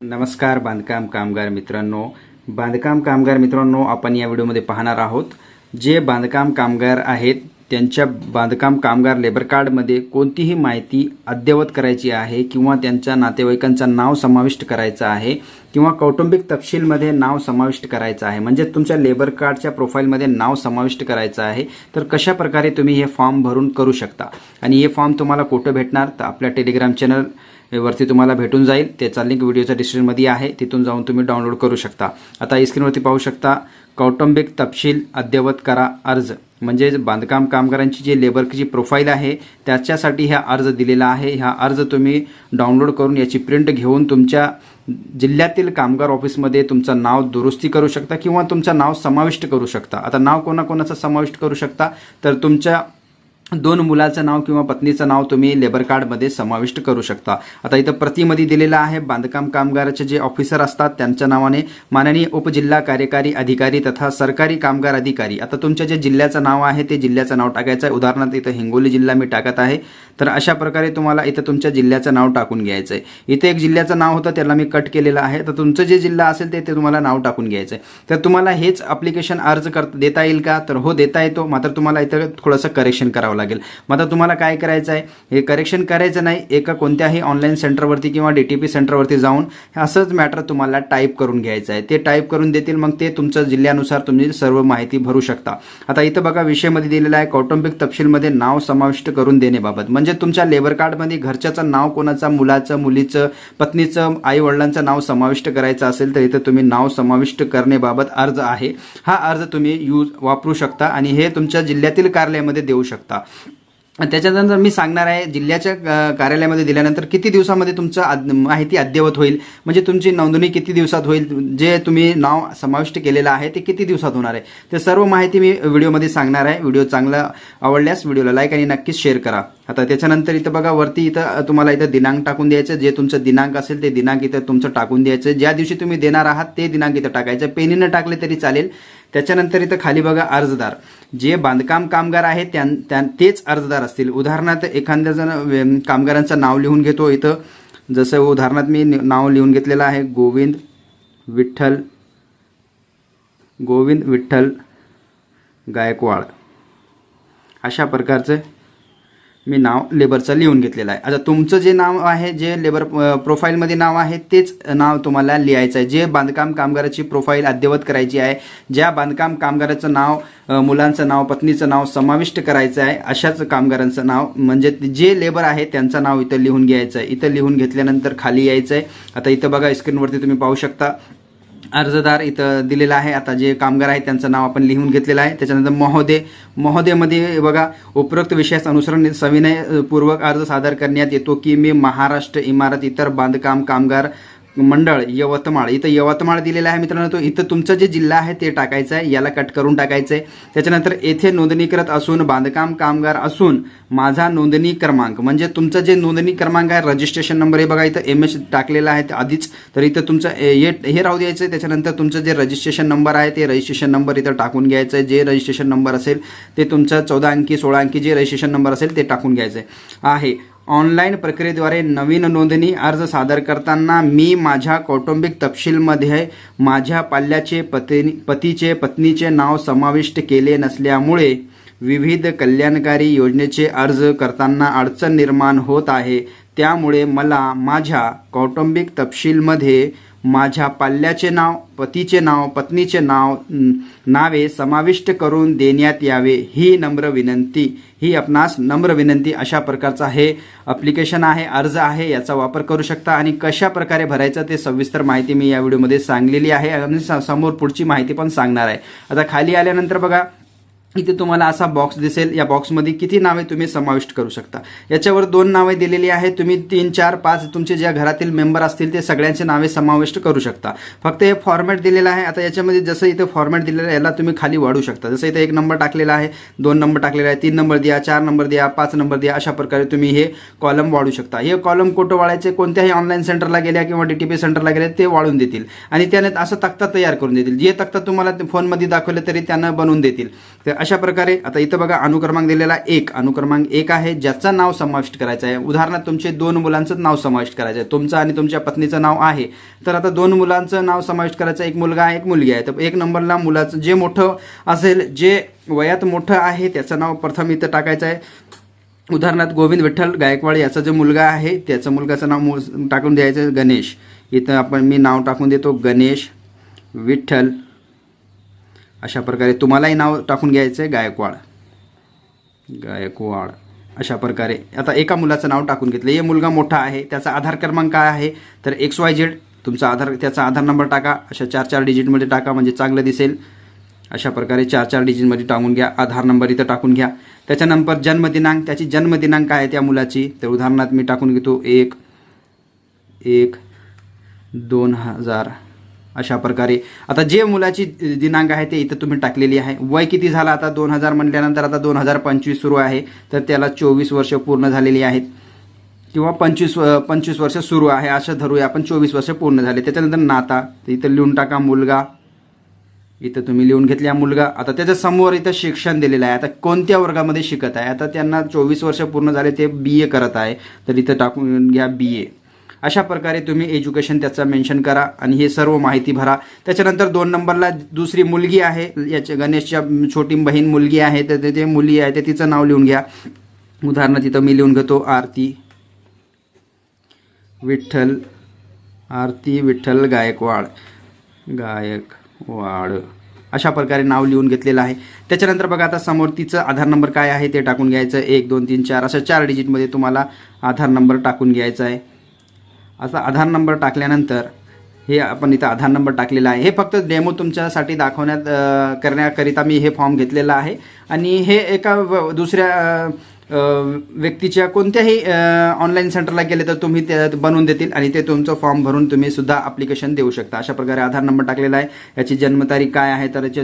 नमस्कार बांधकाम कामगार मित्रांनो. बांधकाम कामगार मित्रांनो आपण या व्हिडिओमध्ये पाहणार आहोत जे बांधकाम कामगार आहेत त्यांच्या बांधकाम कामगार लेबर कार्डमध्ये कोणतीही माहिती अद्ययावत करायची आहे किंवा त्यांच्या नातेवाईकांचं नाव समाविष्ट करायचं आहे किंवा कौटुंबिक तपशीलमध्ये नाव समाविष्ट करायचं आहे म्हणजे तुमच्या लेबर कार्डच्या प्रोफाईलमध्ये नाव समाविष्ट करायचं आहे तर कशा प्रकारे तुम्ही हे फॉर्म भरून करू शकता? आणि हे फॉर्म तुम्हाला कुठं भेटणार? तर आपल्या टेलिग्राम चॅनल वरती तुम्हाला भेटून जाईल. त्याचा लिंक व्हिडिओच्या डिस्क्रिप्शनमध्ये आहे. तिथून जाऊन तुम्ही डाउनलोड करू शकता. आता स्क्रीनवरती पाहू शकता कौटुंबिक तपशील अद्ययावत करा अर्ज. म्हणजे बांधकाम कामगारांची जी लेबरची प्रोफाईल आहे त्याच्यासाठी हा अर्ज दिलेला आहे. हा अर्ज तुम्ही डाउनलोड करून याची प्रिंट घेऊन तुमच्या जिल्ह्यातील कामगार ऑफिसमध्ये तुमचं नाव दुरुस्ती करू शकता किंवा तुमचं नाव समाविष्ट करू शकता. आता नाव कोणाकोणाचं समाविष्ट करू शकता? तर तुमच्या दोन मुलाचं नाव किंवा पत्नीचं नाव तुम्ही लेबर कार्डमध्ये समाविष्ट करू शकता. आता इथं प्रतिमध्ये दिलेलं आहे बांधकाम कामगाराचे जे ऑफिसर असतात त्यांच्या नावाने माननीय उपजिल्हा कार्यकारी अधिकारी तथा सरकारी कामगार अधिकारी. आता तुमच्या जे जिल्ह्याचं नाव आहे ते जिल्ह्याचं नाव टाकायचं आहे उदाहरणार्थ इथं हिंगोली जिल्हा मी टाकत आहे. तर अशा प्रकारे तुम्हाला इथं तुमच्या जिल्ह्याचं नाव टाकून घ्यायचं आहे इथे एक जिल्ह्याचं नाव होतं त्याला मी कट केलेलं आहे. तर तुमचं जे जिल्हा असेल ते ते तुम्हाला नाव टाकून घ्यायचं आहे तर तुम्हाला हेच अप्लिकेशन अर्ज कर देता येईल का? तर हो देता येतो. मात्र तुम्हाला इथं थोडंसं करेक्शन करावं लागेल. मग आता तुम्हाला काय करायचं आहे? हे करेक्शन करायचं नाही. एका कोणत्याही ऑनलाईन सेंटरवरती किंवा डी टी पी सेंटरवरती जाऊन असंच मॅटर तुम्हाला टाईप करून घ्यायचं आहे. ते टाईप करून देतील मग ते तुमच्या जिल्ह्यानुसार तुम्ही सर्व माहिती भरू शकता. आता इथं बघा विषयमध्ये दिलेला आहे कौटुंबिक तपशीलमध्ये नाव समाविष्ट करून देण्याबाबत म्हणजे तुमच्या लेबर कार्डमध्ये घरच्याचं नाव कोणाचं मुलाचं मुलीचं पत्नीचं आई वडिलांचं नाव समाविष्ट करायचं असेल तर इथं तुम्ही नाव समाविष्ट करण्याबाबत अर्ज आहे. हा अर्ज तुम्ही यूज वापरू शकता आणि हे तुमच्या जिल्ह्यातील कार्यालयामध्ये देऊ शकता. त्याच्यानंतर मी सांगणार आहे जिल्ह्याच्या कार्यालयामध्ये दिल्यानंतर किती दिवसामध्ये तुमचं अद- माहिती अद्ययावत होईल? म्हणजे तुमची नोंदणी किती दिवसात होईल? जे तुम्ही नाव समाविष्ट केलेलं आहे ते किती दिवसात होणार आहे? ते सर्व माहिती मी व्हिडिओमध्ये सांगणार आहे. व्हिडिओ चांगला आवडल्यास व्हिडिओला लाईक आणि नक्कीच शेअर करा. आता त्याच्यानंतर इथं बघा वरती इथं तुम्हाला इथं दिनांक टाकून द्यायचं. जे तुमचं दिनांक असेल ते दिनांक इथं तुमचं टाकून द्यायचं. ज्या दिवशी तुम्ही देणार आहात ते दिनांक इथं टाकायचं. पेनीनं टाकले तरी चालेल. त्याच्यानंतर इथं खाली बघा अर्जदार. जे बांधकाम कामगार आहेत त्यां त्यां तेच अर्जदार असतील. उदाहरणार्थ एखाद्या जण कामगारांचं नाव लिहून घेतो इथं. जसं उदाहरणार्थ मी नाव लिहून घेतलेलं आहे. गोविंद विठ्ठल गोविंद विठ्ठल गायकवाड. अशा प्रकारचं मी नाव लेबरचं लिहून घेतलेलं आहे. आता तुमचं जे नाव आहे जे लेबर प्रोफाईलमध्ये नाव आहे तेच नाव तुम्हाला लिहायचं आहे. जे बांधकाम कामगाराची प्रोफाईल अद्ययावत करायची आहे ज्या बांधकाम कामगाराचं नाव मुलांचं नाव पत्नीचं नाव समाविष्ट करायचं आहे अशाच कामगारांचं नाव म्हणजे जे लेबर आहे त्यांचं नाव इथं लिहून घ्यायचं आहे. इथं लिहून घेतल्यानंतर खाली यायचं आहे. आता इथं बघा स्क्रीनवरती तुम्ही पाहू शकता. अर्जदार इथं दिलेला आहे. आता जे कामगार आहेत त्यांचं नाव आपण लिहून घेतलेलं आहे. त्याच्यानंतर महोदय महोदयमध्ये बघा उपरोक्त विषयास अनुसरण सविनयपूर्वक अर्ज सादर करण्यात येतो की मी महाराष्ट्र इमारत इतर बांधकाम कामगार मंडळ यवतमाळ. इथं यवतमाळ दिलेलं आहे मित्रांनो तो इथं तुमचं जे जिल्हा आहे ते टाकायचं आहे याला कट करून टाकायचं आहे त्याच्यानंतर येथे नोंदणीकृत असून बांधकाम कामगार असून माझा नोंदणी क्रमांक. म्हणजे तुमचं जे नोंदणी क्रमांक आहे रजिस्ट्रेशन नंबर हे बघा इथं एम एस टाकलेला आहे आधीच. तर इथं तुमचं ए- हे हे राहू द्यायचं आहे त्याच्यानंतर तुमचं जे रजिस्ट्रेशन नंबर आहे ते रजिस्ट्रेशन नंबर इथं टाकून घ्यायचं आहे जे रजिस्ट्रेशन नंबर असेल ते तुमचं चौदा अंकी सोळा अंकी जे रजिस्ट्रेशन नंबर असेल ते टाकून घ्यायचं आहे. ऑनलाईन प्रक्रियेद्वारे नवीन नोंदणी अर्ज सादर करताना मी माझ्या कौटुंबिक तपशीलमध्ये माझ्या पाल्याचे पती पतीचे पत्नीचे नाव समाविष्ट केले नसल्यामुळे विविध कल्याणकारी योजनेचे अर्ज करताना अडचण निर्माण होत आहे. त्यामुळे मला माझ्या कौटुंबिक तपशीलमध्ये माझ्या पाल्याचे नाव पतीचे नाव पत्नीचे नाव नावे समाविष्ट करून देण्यात यावे ही नम्र विनंती. ही आपणास नम्र विनंती अशा प्रकारचा हे अप्लिकेशन आहे अर्ज आहे याचा वापर करू शकता. आणि कशा प्रकारे भरायचं ते सविस्तर माहिती मी या व्हिडिओमध्ये सांगलेली आहे. आणि समोर पुढची माहिती पण सांगणार आहे. आता खाली आल्यानंतर बघा इथे तुम्हाला असा बॉक्स दिसेल. या बॉक्समध्ये किती नावे तुम्ही समाविष्ट करू शकता. याच्यावर दोन नावे दिलेली आहेत. तुम्ही तीन चार पाच तुमचे ज्या घरातील मेंबर असतील ते सगळ्यांचे नावे समाविष्ट करू शकता. फक्त हे फॉर्मॅट दिलेलं आहे. आता याच्यामध्ये जसं इथे फॉर्मॅट दिलेलं आहे याला तुम्ही खाली वाढू शकता. जसं इथे एक नंबर टाकलेला आहे दोन नंबर टाकलेला आहे तीन नंबर द्या चार नंबर द्या पाच नंबर द्या अशा प्रकारे तुम्ही हे कॉलम वाढू शकता. हे कॉलम कुठं वाढायचे? कोणत्याही ऑनलाईन सेंटरला गेल्या किंवा डी टी पी सेंटरला गेल्या ते वाढून देतील. आणि त्याने असं तक्ता तयार करून देतील. जे तक्ता तुम्हाला ते फोनमध्ये दाखवले तरी त्यानं बनवून देतील. तर अशा प्रकारे आता इथं बघा अनुक्रमांक दिलेला एक. अनुक्रमांक एक आहे ज्याचं नाव समाविष्ट करायचं आहे. उदाहरणार्थ तुमचे दोन मुलांचं नाव समाविष्ट करायचं आहे. तुमचं आणि तुमच्या पत्नीचं नाव आहे. तर आता दोन मुलांचं नाव समाविष्ट करायचं आहे. एक मुलगा आहे एक मुलगी आहे. तर एक नंबरला मुलाचं जे मोठं असेल जे वयात मोठं आहे त्याचं नाव प्रथम इथं टाकायचं आहे. उदाहरणार्थ गोविंद विठ्ठल गायकवाड याचा जो मुलगा आहे त्याचं मुलगाचं नाव मु- टाकून द्यायचं आहे गणेश. इथं आपण मी नाव टाकून देतो गणेश विठ्ठल अशा प्रकारे तुम्हालाही नाव टाकून घ्यायचं आहे गायकवाड. गायकवाड. अशा प्रकारे. आता एका मुलाचं नाव टाकून घेतलं. हे मुलगा मोठा आहे त्याचा आधार क्रमांक काय आहे तर एक्स वाय झेड तुमचा आधार त्याचा आधार नंबर टाका. अशा चार चार डिजिटमध्ये टाका म्हणजे चांगलं दिसेल. अशा प्रकारे चार चार डिजिटमध्ये टाकून घ्या. आधार नंबर इथं टाकून घ्या. त्याच्यानंतर जन्मदिनांक त्याची जन्मदिनांक काय आहे त्या मुलाची. तर उदाहरणार्थ मी टाकून घेतो. एक एक दोन हजार अशा प्रकारे. आता जे मुलाची दिनांक आहे ते इथं तुम्ही टाकलेली आहे. वय किती झालं आता? दोन हजार म्हटल्यानंतर आता दोन हजार पंचवीस सुरू आहे. तर त्याला चोवीस वर्ष पूर्ण झालेली आहेत. किंवा पंचवीस पंचवीस वर्ष सुरू आहे. असं धरूया. आपण चोवीस वर्ष पूर्ण झाले. त्याच्यानंतर नाता. इथं लिहून टाका मुलगा. इथं तुम्ही लिहून घेतल्या मुलगा. आता त्याच्यासमोर इथं शिक्षण दिलेलं आहे. आता कोणत्या वर्गामध्ये शिकत आहे? आता त्यांना चोवीस वर्ष पूर्ण झाले ते बी ए करत आहे. तर इथं टाकून घ्या बी ए अशा प्रकारे तुम्ही एज्युकेशन त्याचं मेन्शन करा आणि हे सर्व माहिती भरा. त्याच्यानंतर दोन नंबरला दुसरी मुलगी आहे. याच्या गणेशच्या छोटी बहीण मुलगी आहे. तर ते- मुली आहे. ते तिचं नाव लिहून घ्या. उदाहरणं तिथं मी लिहून घेतो आरती विठ्ठल आरती विठ्ठल गायकवाड गायकवाड. अशा प्रकारे नाव लिहून घेतलेलं आहे. त्याच्यानंतर बघा आता समोर तिचं आधार नंबर काय आहे ते टाकून घ्यायचं. एक दोन तीन चार असं चार डिजिटमध्ये तुम्हाला आधार नंबर टाकून घ्यायचा आहे. असा आधार नंबर टाकल्यानंतर हे आपण इथं आधार नंबर टाकलेला आहे. हे फक्त डेमो तुमच्यासाठी दाखवण्यात करण्याकरिता मी हे फॉर्म घेतलेला आहे. आणि हे एका व- दुसऱ्या व्यक्तीच्या कोणत्याही ऑनलाईन सेंटरला गेले तर तुम्ही ते बनवून देतील आणि ते तुमचं फॉर्म भरून तुम्ही सुद्धा अप्लिकेशन देऊ शकता. अशा प्रकारे आधार नंबर टाकलेला आहे. याची जन्मतारीख काय आहे तर याचे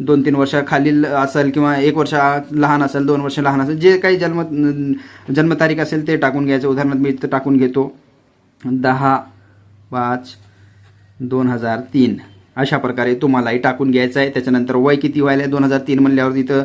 दोन तीन वर्षाखालील असेल किंवा एक वर्ष लहान असेल दोन वर्ष लहान असेल जे काही जन्म जन्मतारीख असेल ते टाकून घ्यायचं. उदाहरणार्थ मी इथं टाकून घेतो. दहा पाच दोन हजार तीन. अशा प्रकारे तुम्हालाही टाकून घ्यायचं आहे. त्याच्यानंतर वय किती व्हायला आहे दोन हजार तीन म्हणल्यावर इथं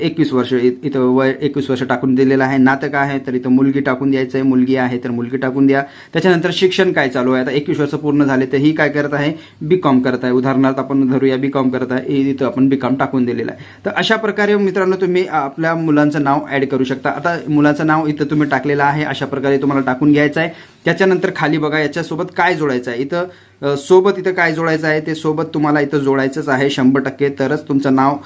एकवीस वर्ष इ- इथं वय एकवीस वर्ष टाकून दिलेलं आहे. नातं काय आहे तर इथं मुलगी टाकून द्यायचं आहे. मुलगी आहे तर मुलगी टाकून द्या. त्याच्यानंतर शिक्षण काय चालू आहे? आता एकवीस वर्ष पूर्ण झाले तर ही काय करत आहे? बी कॉम करत आहे. उदाहरणार्थ आपण धरूया बी कॉम करत आहे. इथं आपण बी कॉम टाकून दिलेलं आहे. तर अशा प्रकारे मित्रांनो तुम्ही आपल्या मुलांचं नाव ॲड करू शकता. आता मुलाचं नाव इथं तुम्ही टाकलेलं आहे. अशा प्रकारे तुम्हाला टाकून घ्यायचं आहे. त्याच्यानंतर खाली बघा याच्यासोबत काय जोडायचं आहे? इथं सोबत इथं काय जोडायचं आहे? ते सोबत तुम्हाला इथं जोडायचंच आहे शंभर टक्के. तरच तुमचं नाव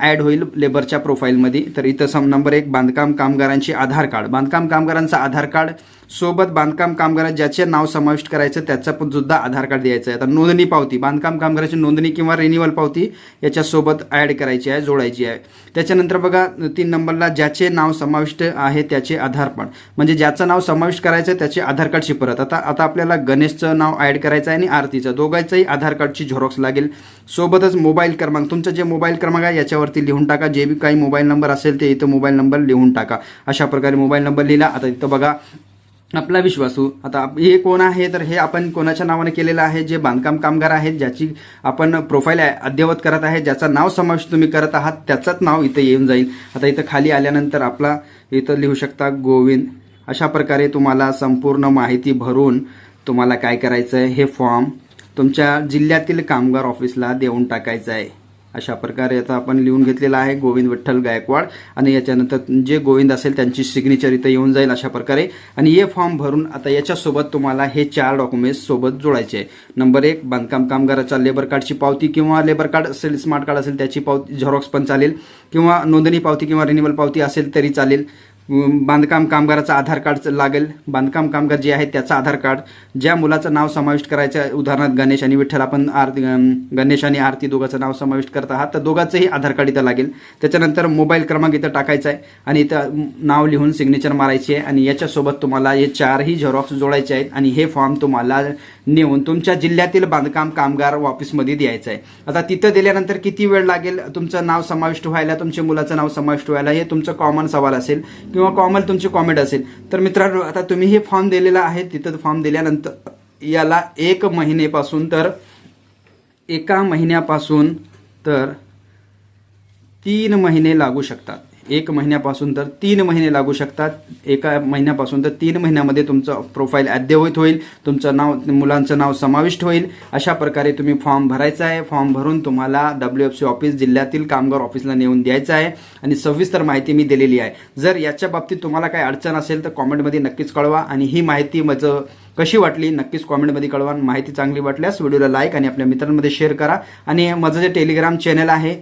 ॲड होईल लेबरच्या प्रोफाईलमध्ये तर इथं सम नंबर एक बांधकाम कामगारांची आधार कार्ड. बांधकाम कामगारांचं आधार कार्ड सोबत बांधकाम कामगार ज्याचे नाव समाविष्ट करायचं त्याचं पण सुद्धा आधार कार्ड द्यायचं आहे. आता नोंदणी पावती बांधकाम कामगाराची नोंदणी किंवा रिन्युअल पावती याच्यासोबत ॲड करायची आहे जोडायची आहे. त्याच्यानंतर बघा तीन नंबरला ज्याचे नाव समाविष्ट आहे त्याचे आधार पण. म्हणजे ज्याचं नाव समाविष्ट करायचं आहे त्याचे आधार कार्डची परत. आता आता आपल्याला गणेशचं नाव ॲड करायचं आहे आणि आरतीचं. दोघांचंही आधार कार्डची झेरॉक्स लागेल. सोबतच मोबाईल क्रमांक तुमचं जे मोबाईल क्रमांक आहे याच्यावरती लिहून टाका. जे बी काही मोबाईल नंबर असेल ते इथं मोबाईल नंबर लिहून टाका. अशा प्रकारे मोबाईल नंबर लिहिला. आता इथं बघा आपला विश्वासू. आता हे कोण आहे? तर हे आपण कोणाच्या नावाने केलेलं आहे? जे बांधकाम कामगार आहेत ज्याची आपण प्रोफाईल अद्ययावत करत आहे ज्याचं नाव समावेश तुम्ही करत आहात त्याचंच नाव इथं येऊन जाईल. आता इथं खाली आल्यानंतर आपला इथं लिहू शकता गोविंद. अशा प्रकारे तुम्हाला संपूर्ण माहिती भरून तुम्हाला काय करायचं आहे हे फॉर्म तुमच्या जिल्ह्यातील कामगार ऑफिसला देऊन टाकायचं आहे. अशा प्रकारे आता आपण लिहून घेतलेला आहे गोविंद विठ्ठल गायकवाड. आणि याच्यानंतर जे गोविंद असेल त्यांची सिग्नेचर इथं येऊन जाईल अशा प्रकारे. आणि हे फॉर्म भरून आता याच्यासोबत तुम्हाला हे चार डॉक्युमेंट्स सोबत जोडायचे आहे. नंबर एक बांधकाम कामगाराचा लेबर कार्डची पावती किंवा लेबर कार्ड असेल स्मार्ट कार्ड असेल त्याची पावती झेरॉक्स पण चालेल. किंवा नोंदणी पावती किंवा रिन्युअल पावती असेल तरी चालेल. बांधकाम कामगाराचं आधार कार्ड लागेल. बांधकाम कामगार जे आहे त्याचं आधार कार्ड. ज्या मुलाचं नाव समाविष्ट करायचं उदाहरणार्थ गणेश आणि विठ्ठल आपण आरती गणेश आणि आरती दोघांचं नाव समाविष्ट करत आहात. तर दोघांचंही आधार कार्ड इथं लागेल. त्याच्यानंतर मोबाईल क्रमांक इथं टाकायचा आहे आणि इथं नाव लिहून सिग्नेचर मारायची आहे. आणि याच्यासोबत तुम्हाला हे चारही झेरॉक्स जोडायचे आहेत आणि हे फॉर्म तुम्हाला नेऊन तुमच्या जिल्ह्यातील बांधकाम कामगार ऑफिसमध्ये द्यायचं आहे. आता तिथं दिल्यानंतर किती वेळ लागेल? तुमचं नाव समाविष्ट व्हायला तुमच्या मुलाचं नाव समाविष्ट व्हायला हे तुमचं कॉमन सवाल असेल. किंवा कॉमन तुमची कॉमेंट असेल. तर मित्रांनो आता तुम्ही हे फॉर्म दिलेला आहे तिथं फॉर्म दिल्यानंतर याला एक महिनेपासून तर एका महिन्यापासून तर तीन महिने लागू शकतात. एक महिन्यापासून तर तीन महिने लागू शकतात. एका महिन्यापासून तर तीन महिन्यामध्ये तुमचं प्रोफाईल अद्यवत होईल. तुमचं नाव मुलांचं नाव समाविष्ट होईल. अशा प्रकारे तुम्ही फॉर्म भरायचा आहे. फॉर्म भरून तुम्हाला डब्ल्यू एफ सी ऑफिस जिल्ह्यातील कामगार ऑफिसला नेऊन द्यायचं आहे. आणि सविस्तर माहिती मी दिलेली आहे. जर याच्या बाबतीत तुम्हाला काही अडचण असेल तर कॉमेंटमध्ये नक्कीच कळवा. आणि ही माहिती माझं कशी वाटली नक्कीच कॉमेंटमध्ये कळवा. माहिती चांगली वाटल्यास व्हिडिओला लाईक आणि आपल्या मित्रांमध्ये शेअर करा. आणि माझं जे टेलिग्राम चॅनल आहे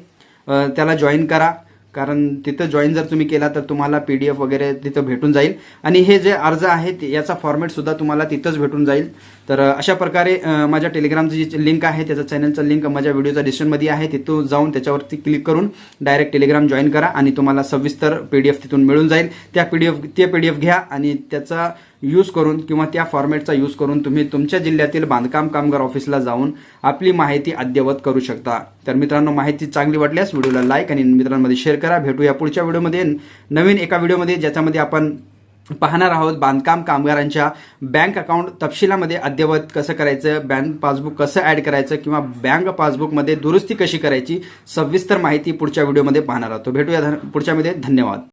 त्याला जॉईन करा. कारण तिथं जॉईन जर तुम्ही केला तर तुम्हाला पी डी एफ वगैरे तिथं भेटून जाईल. आणि हे जे अर्ज आहे ते- याचा फॉर्मॅटसुद्धा तुम्हाला तिथंच भेटून जाईल. तर अशा प्रकारे माझ्या टेलिग्रामची जी लिंक आहे त्याचा चॅनलचा लिंक माझ्या व्हिडिओच्या डिस्क्रिप्शनमध्ये आहे. तिथून जाऊन त्याच्यावरती क्लिक करून डायरेक्ट टेलिग्राम जॉईन करा आणि तुम्हाला सविस्तर पी डी एफ तिथून मिळून जाईल. त्या पी डी एफ ते पी डी एफ घ्या आणि त्याचा यूज करून किंवा त्या फॉर्मॅटचा यूज करून तुम्ही तुमच्या जिल्ह्यातील बांधकाम कामगार ऑफिसला जाऊन आपली माहिती अद्ययावत करू शकता. तर मित्रांनो माहिती चांगली वाटल्यास व्हिडिओला लाईक आणि मित्रांमध्ये शेअर करा. भेटूया पुढच्या व्हिडिओमध्ये. नवीन एका व्हिडिओमध्ये ज्याच्यामध्ये आपण पाहणार आहोत बांधकाम कामगारांच्या बँक अकाउंट तपशिलामध्ये अद्ययावत कसं करायचं बँक पासबुक कसं ऍड करायचं किंवा बँक पासबुकमध्ये दुरुस्ती कशी करायची सविस्तर माहिती पुढच्या व्हिडिओमध्ये पाहणार आहोत. भेटूया धन- धन्यवाद.